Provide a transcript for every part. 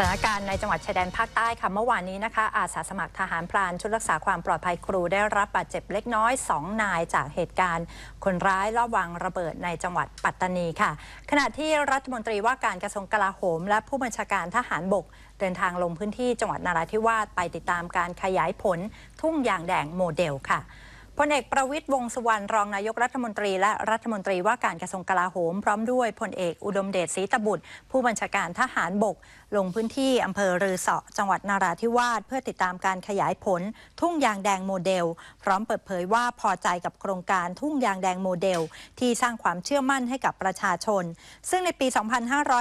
ถานการณ์ในจังหวัดชายแดนภาคใต้ค่ะเมื่อวานนี้นะคะ อาสาสมัครทหารพรานชุดรักษาความปลอดภัยครูได้รับบาดเจ็บเล็กน้อย 2 นายจากเหตุการณ์ คนร้ายลอบวางระเบิดในจังหวัดปัตตานีค่ะ ขณะที่รัฐมนตรีว่าการกระทรวงกลาโหม และผู้บัญชาการทหารบก เดินทางลงพื้นที่จังหวัดนาราธิวาสไปติดตามการขยายผลทุ่งยางแดงโมเดลค่ะ พลเอกประวิตยวงษ์สุวรรณรองนายกรัฐมนตรีและรัฐมนตรีว่าการกระทรวงกลาโหม พร้อมด้วยพลเอกอุดมเดชศรีตบุตร ผู้บัญชาการทหารบก ลงพื้นที่อำเภอรือเสาะจังหวัดนาราธิวาสเพื่อติดตามการขยายผล ทุ่งยางแดงโมเดล พร้อมเปิดเผยว่าพอใจกับโครงการทุ่งยางแดงโมเดล ที่สร้างความเชื่อมั่นให้กับประชาชน ซึ่งในปี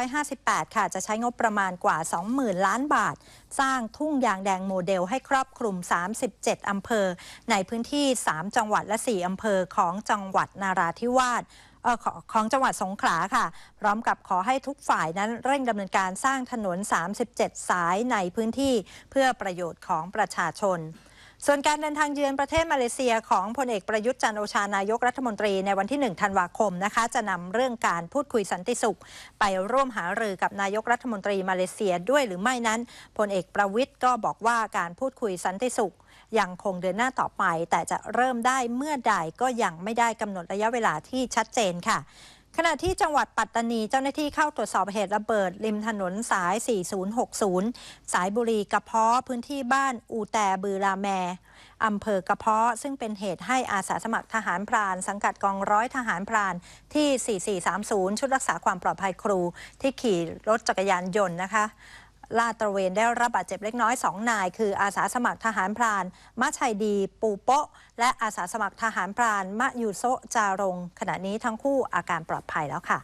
2558 ค่ะจะใช้งบประมาณกว่า 20,000 ล้านบาท สร้างทุ่งยางแดงโมเดล ให้ครอบคลุม 37 อำเภอ ในพื้นที่ 3จังหวัดและ 4 อำเภอของจังหวัดนาราธิวาสขของจังหวัดสงขลาค่ะ พร้อมกับขอให้ทุกฝ่ายนั้นเร่งดำเนินการสร้างถนน 37 สายในพื้นที่ เพื่อประโยชน์ของประชาชน ส่วนการเดินทางเยือนประเทศมาเลเซียของพลเอกประยุทธ์จันโอชานายกรัฐมนตรีในวันที่ 1 ธันวาคมนะคะ จะนำเรื่องการพูดคุยสันติสุข ไปร่วมหารือกับนายกรัฐมนตรีมาเลเซียด้วยหรือไม่นั้นพลเอกประวิทย์ก็บอกว่าการพูดคุยสันติสุข ยังคงเดินหน้าต่อไป แต่จะเริ่มได้เมื่อใดก็ยังไม่ได้กำหนดระยะเวลาที่ชัดเจนค่ะ ขณะที่จังหวัดปัตตานีเจ้าหน้าที่เข้าตรวจสอบเหตุระเบิด ริมถนนสาย 4060 สายบุรีกระเพาะพื้นที่บ้านอูแต่บือลาแมอำเภอกระเพาะ ซึ่งเป็นเหตุให้อาสาสมัครทหารพราน สังกัดกองร้อยทหารพรานที่ 4430 ชุดรักษาความปลอดภัยครูที่ขี่รถจักรยานยนต์นะคะ ลาดตระเวนได้รับบาดเจ็บเล็กน้อย 2 นาย คืออาสาสมัครทหารพรานมะชัยดีปูโปะ และอาสาสมัครทหารพรานมะยูโซจารง ขณะนี้ทั้งคู่อาการปลอดภัยแล้วค่ะ